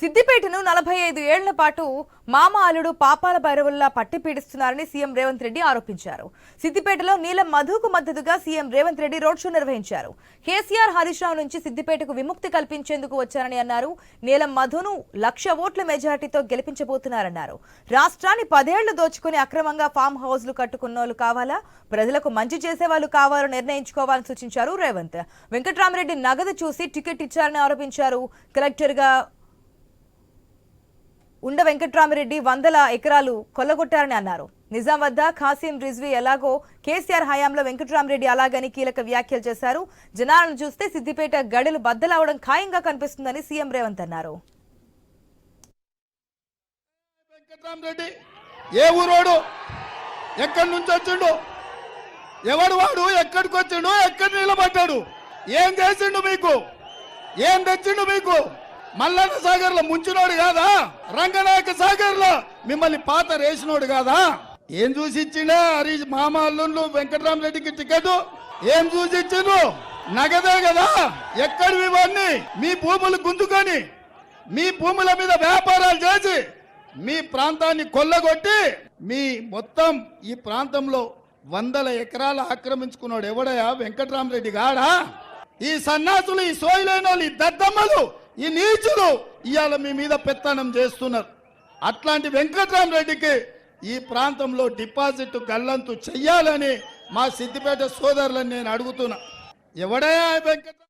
సిద్దిపేటను నలభై ఐదు ఏళ్ళ పాటు మామ అల్లుడు పాపాల భైరవుల్లా పట్టి పీడిస్తున్నారని సీఎం రేవంత్ రెడ్డి ఆరోపించారు. సిద్దిపేటలో నీలం మధుకు మద్దతుగా CM Revanth Reddy road show నిర్వహించారు. కేసీఆర్ హరీష్ రావు నుంచి సిద్దిపేటకు విముక్తి కల్పించేందుకు వచ్చారని అన్నారు. నీలం మధును లక్ష ఓట్ల మెజార్టీతో గెలిపించబోతున్నారన్నారు. రాష్ట్రాన్ని పదేళ్ళు దోచుకుని అక్రమంగా ఫామ్ హౌస్లు కట్టుకున్నోళ్ళు కావాలా? ప్రజలకు మంచి చేసేవాళ్ళు కావాలో నిర్ణయించుకోవాలని సూచించారు రేవంత్. వెంకట్రామరెడ్డి నగదు చూసి టికెట్ ఇచ్చారని ఆరోపించారు. కలెక్టర్గా ఉండ వెంకట్రామిరెడ్డి వందల ఎకరాలు కొల్లగొట్టారని అన్నారు. నిజాం వద్ద ఖాసీం రిజ్వీ ఎలాగో కేసీఆర్ హయాంలో వెంకట్రామిరెడ్డి అలాగని కీలక వ్యాఖ్యలు చేశారు. జనాలను చూస్తే సిద్దిపేట గడులు బద్దలవడం ఖాయంగా కనిపిస్తుందని సీఎం రేవంత్ అన్నారు. ఏ ఊరోడు ఎక్కడి నుంచి వచ్చిండు? ఎవడు వాడు? ఎక్కడికి వచ్చిండు? ఎక్కడ నిలబడ్డాడు? ఏం చేసిండు మీకు? ఏం తెచ్చిండు మీకు? మల్లన్న సాగర్లో ముంచినోడు కాదా? రంగనాయక సాగర్లో మిమ్మల్ని పాత రేసినోడు కాదా? ఏం చూసి ఇచ్చిండే హరీష్? మామ అల్లుళ్ళు వెంకటరామరెడ్డికి టికెట్? ఏం చూసి నగదే కదా. ఎక్కడివి ఇవన్నీ? మీ భూములు గుంజుకొని మీ భూముల మీద వ్యాపారాలు చేసి మీ ప్రాంతాన్ని కొల్లగొట్టి మీ మొత్తం ఈ ప్రాంతంలో వందల ఎకరాలు ఆక్రమించుకున్నాడు ఎవడయా వెంకటరామరెడ్డి గాడా? ఈ సన్నాసులు ఈ సోయిలైన వాళ్ళు, ఈ దద్దమ్మలు ఈ నీచులు ఇవాళ మీ మీద పెత్తనం చేస్తున్నారు. అట్లాంటి వెంకట్రామరెడ్డికి ఈ ప్రాంతంలో డిపాజిట్ గల్లంతు చెయ్యాలని మా సిద్దిపేట సోదరులను నేను అడుగుతున్నా. ఎవడయా వెంకట